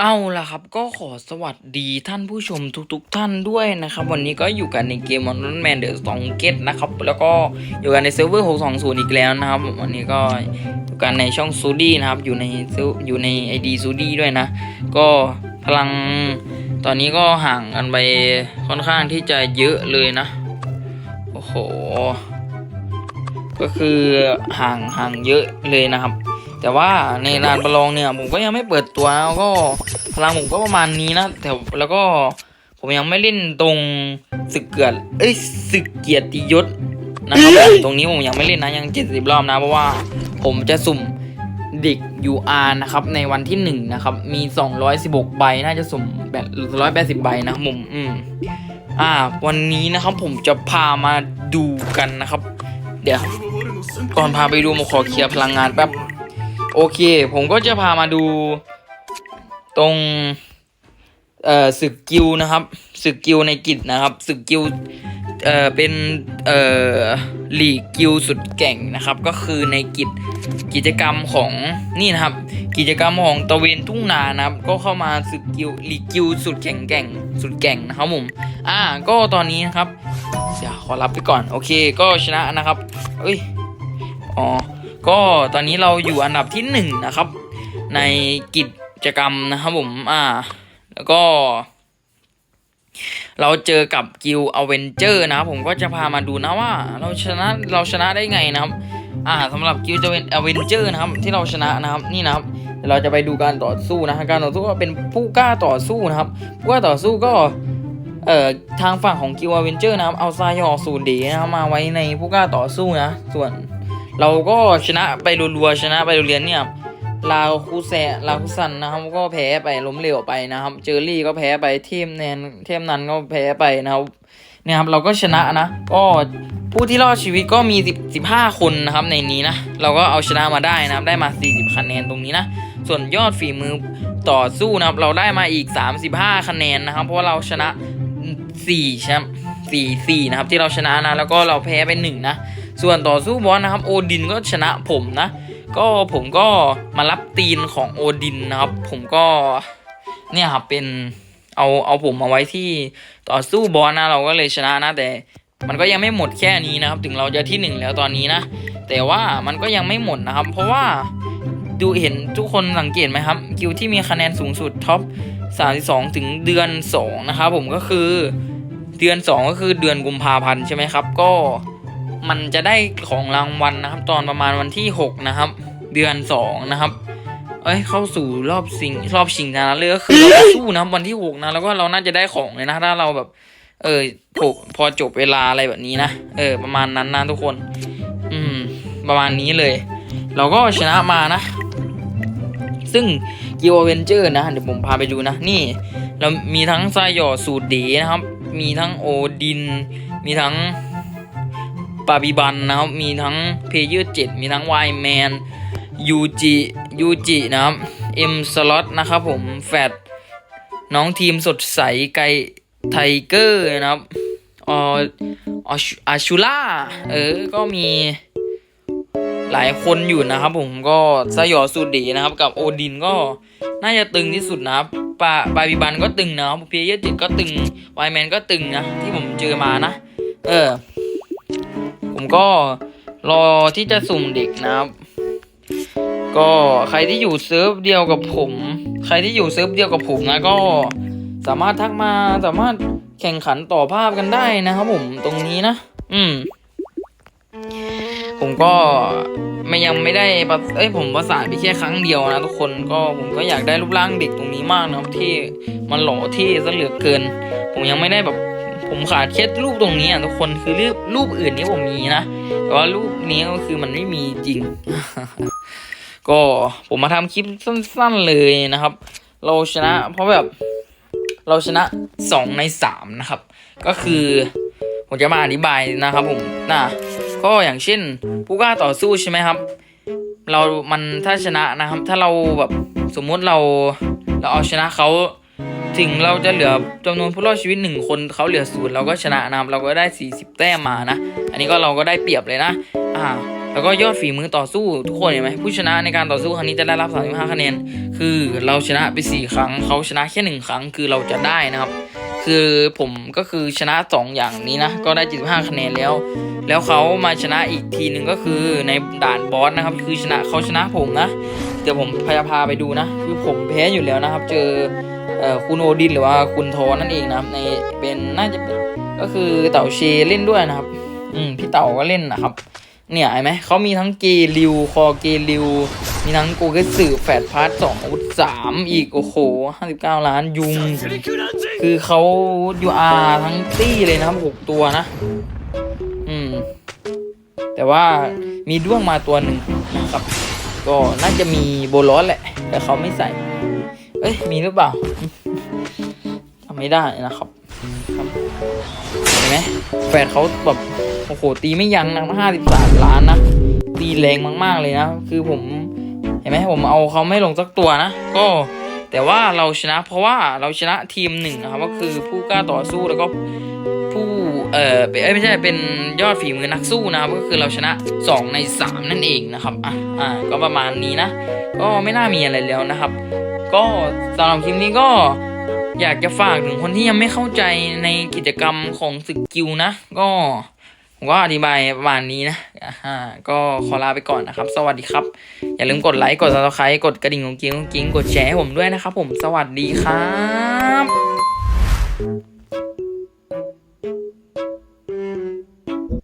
เอาล่ะครับก็ขอสวัสดีท่านผู้ชมทุกๆทท่านด้วยนะครับ วันนี้ก็อยู่กันในเกม m o n น Man The Song Get นะครับ แล้วก็อยู่กันในเซิร์ฟเวอร์ 620 อีกแล้วนะครับ วันนี้ก็อยู่กันในช่องซูดี้นะครับ อยู่ในอยู่ใน ID ซูดี้ด้วยนะ ก็พลังตอนนี้ก็ห่างกันไปค่อนข้างที่จะเยอะเลยนะ โอ้โห ก็คือห่างห่างเยอะเลยนะครับ แต่ว่าในลานประลองเนี่ยผมก็ยังไม่เปิดตัวแล้วก็พลังผมก็ประมาณนี้นะแต่แล้วก็ผมยังไม่เล่นตรงศึกเกิดเอ้ยศึกเกียรติยศนะครับผมตรงนี้ผมยังไม่เล่นนะยังเจ็ดสิบรอบนะเพราะว่าผมจะสุ่มเด็ก UR นะครับในวันที่หนึ่งนะครับ มี 216 ใบ น่าจะสุ่มแบบ180ใบนะครับผมอืมอ่า วันนี้นะครับผมจะพามาดูกันนะครับ เดี๋ยว ก่อนพาไปดูผมขอเคลียร์พลังงานแป๊บ โอเค ผมก็จะพามาดูตรงเอ่อศึกกิลนะครับศึกกิลในกิจนะครับศึกกิลเอ่อเป็นเอ่อลีกกิลสุดเก่งนะครับ ก็คือในกิจกิจกรรมของนี่นะครับ กิจกรรมของตะเวนทุ่งนานะครับ ก็เข้ามาศึกกิลลีกกิลสุดแข็งแก่งสุดเก่งนะครับผมอ่าก็ตอนนี้นะครับเดี๋ยวขอรับไปก่อนโอเคก็ชนะนะครับเอ้ยอ๋อ ก็ตอนนี้เราอยู่อันดับที่หนึ่งนะครับ ในกิจกรรมนะครับผมอ่า แล้วก็ เราเจอกับกิลอเวนเจอร์นะครับผมก็จะพามาดูนะว่า เราชนะเราชนะได้ไงนะครับ อ่าสำหรับกิลอเวนเจอร์นะครับ ที่เราชนะนะครับนี่นะครับเดี๋ยวเราจะไปดูการต่อสู้นะการต่อสู้ก็เป็นผู้กล้าต่อสู้นะครับ ผู้กล้าต่อสู้ก็เอ่อทางฝั่งของกิลอเวนเจอร์นะครับเอาซายอสูนเดนะครับมาไว้ในผู้กล้าต่อสู้นะ ส่วน เราก็ชนะไปรัวๆชนะไปเรียนเนี่ยลาวคูแซลาวคูซันนะครับ ก็แพ้ไปล้มเหลวไปนะครับ เจอรี่ก็แพ้ไปเทมแนนเทมนันก็แพ้ไปนะครับเนี่ยครับเราก็ชนะนะ ก็ผู้ที่รอดชีวิตก็มี10 15 คนนะครับในนี้นะ เราก็เอาชนะมาได้นะครับ ได้มา 40 คะแนนตรงนี้นะ ส่วนยอดฝีมือต่อสู้นะครับ เราได้มาอีก 35 คะแนนนะครับ เพราะเราชนะ4แชมป์4 4นะครับที่เราชนะนะ แล้วก็เราแพ้ไป1นะ ส่วนต่อสู้บอสนะครับโอดินก็ชนะผมนะ ก็ผมก็มารับตีนของโอดินนะครับ ผมก็เนี่ยครับเป็นเอาเอาผมมาไว้ที่ต่อสู้บอสนะเราก็เลยชนะนะแต่มันก็ยังไม่หมดแค่นี้นะครับ ถึงเราจะที่หนึ่งแล้วตอนนี้นะ แต่ว่ามันก็ยังไม่หมดนะครับ เพราะว่าดูเห็นทุกคนสังเกตไหมครับกิวที่มีคะแนนสูงสุดท็อป 32 ถึงเดือน 2 นะครับผมก็คือเดือน 2 ก็คือเดือนกุมภาพันธ์ใช่ไหมครับ ก็ มันจะได้ของรางวัลนะครับ ตอนประมาณวันที่ 6 นะครับ เดือน 2 นะครับ เอ้ยเข้าสู่รอบสิงรอบชิงชนะเลิศก็คือเราสู้นะครับวันที่ 6 นะ แล้วก็เราน่าจะได้ของเลยนะถ้าเราแบบ เออพอพอจบเวลาอะไรแบบนี้นะเออ ประมาณนั้นนะทุกคน อืม ประมาณนี้เลย เราก็ชนะมานะ ซึ่งกิวเวนเจอร์นะ เดี๋ยวผมพาไปดูนะ นี่ เรามีทั้งไซยอสูตรเดนะครับ มีทั้งโอดิน มีทั้ง ปาบิบันนะครับ มีทั้งเพเยอร์เจ็ดมีทั้งไวแมนยูจิยูจินะครับเอ็มสล็อตนะครับผมแฟดน้องทีมสดใสไกไทเกอร์นะครับอออาชูล่าเออ ก็มีหลายคนอยู่นะครับผมก็สยอสุดดีนะครับ กับโอดินก็น่าจะตึงที่สุดนะครับปาปาบิบันก็ตึงนะครับเพเยร์เจ็ดก็ตึงไวแมนก็ตึงนะ ที่ผมเจอมานะ เออ ผมก็รอที่จะสุ่มเด็กนะครับ ก็ใครที่อยู่เซิร์ฟเดียวกับผม ใครที่อยู่เซิร์ฟเดียวกับผมนะก็สามารถทักมาสามารถแข่งขันต่อภาพกันได้นะครับผมตรงนี้นะ อืม ผมก็ไม่ยังไม่ได้ประเอ้ยผมประสานไปแค่ครั้งเดียวนะทุกคนก็ผมก็อยากได้รูปร่างเด็กตรงนี้มากนะครับที่มันหล่อที่ซะเหลือเกิน ผมยังไม่ได้แบบ ผมขาดแค่รูปตรงนี้อะทุกคนคือรูปรูปอื่นนี่ผมมีนะแต่ว่ารูปนี้ก็คือมันไม่มีจริง ก็ผมมาทำคลิปสั้น ๆเลยนะครับ เราชนะ เพราะแบบเราชนะสองในสามนะครับ ก็คือผมจะมาอธิบายนะครับผมนะก็อย่างเช่นผู้กล้าต่อสู้ใช่ไหมครับ เรา มันถ้าชนะนะครับ ถ้าเราแบบสมมุติเราเราเอาชนะเขา ถึงเราจะเหลือจำนวนผู้รอดชีวิตหนึ่งคนเขาเหลือศูนย์เราก็ชนะนะเราก็ได้ 40 แต้มมานะ อันนี้ก็เราก็ได้เปรียบเลยนะอ่าแล้วก็ยอดฝีมือต่อสู้ทุกคนเห็นไหมผู้ชนะในการต่อสู้ครั้งนี้จะได้รับ 35 คะแนน คือเราชนะไป 4 ครั้งเขาชนะแค่หนึ่งครั้งคือเราจะได้นะครับ คือผมก็คือชนะ 2 อย่างนี้นะ ก็ได้ 75 คะแนนแล้ว แล้วเขามาชนะอีกทีหนึ่งก็คือในด่านบอสนะครับ คือชนะเขาชนะผมนะ เดี๋ยวผมพาพาไปดูนะ คือผมแพ้อยู่แล้วนะครับ เจอ คุณโอดินหรือว่าคุณโทนั่นเองนะครับ ในเป็นน่าจะเป็นก็คือเต่าเชเล่นด้วยนะครับ อืมพี่เต่าก็เล่นนะครับ เนี่ยเห็นไหมเขามีทั้งเกลิวคอเกลิว มีทั้งโกเกสึแฟดพาร์ทสองอาวุธสามอีกโอ้โหห้าสิบเก้าล้านยุง คือเขายูอาทั้งตี้เลยนะครับหกตัวนะ อืม แต่ว่ามีด้วงมาตัวหนึ่งนะครับ ก็น่าจะมีโบลอสแหละ แต่เขาไม่ใส่ เอ้ย มีหรือเปล่าจำไม่ได้นะครับเห็นไหมแฟนเขาแบบโอ้โหตีไม่ยั้งนะห้าสิบสามล้านนะตีแรงมากๆเลยนะ คือผมเห็นไหมผมเอาเขาไม่ลงสักตัวนะ ก็แต่ว่าเราชนะเพราะว่าเราชนะทีมหนึ่งนะครับก็คือผู้กล้าต่อสู้แล้วก็ผู้เออเอ้ยไม่ใช่เป็นยอดฝีมือนักสู้นะครับก็คือเราชนะ 2 ใน 3 นั่นเองนะครับอะอ่าก็ประมาณนี้นะ ก็ไม่น่ามีอะไรแล้วนะครับ ก็สำหรับคลิปนี้ก็อยากจะฝากถึงคนที่ยังไม่เข้าใจในกิจกรรมของสึกกิวนะ ก็ผมก็อธิบายประมาณนี้นะอ่าก็ขอลาไปก่อนนะครับ สวัสดีครับ อย่าลืมกดไลค์ กด subscribe กดกระดิ่งของกิ้งของกิ้งกดแชร์ให้ผมด้วยนะครับผม สวัสดีครับ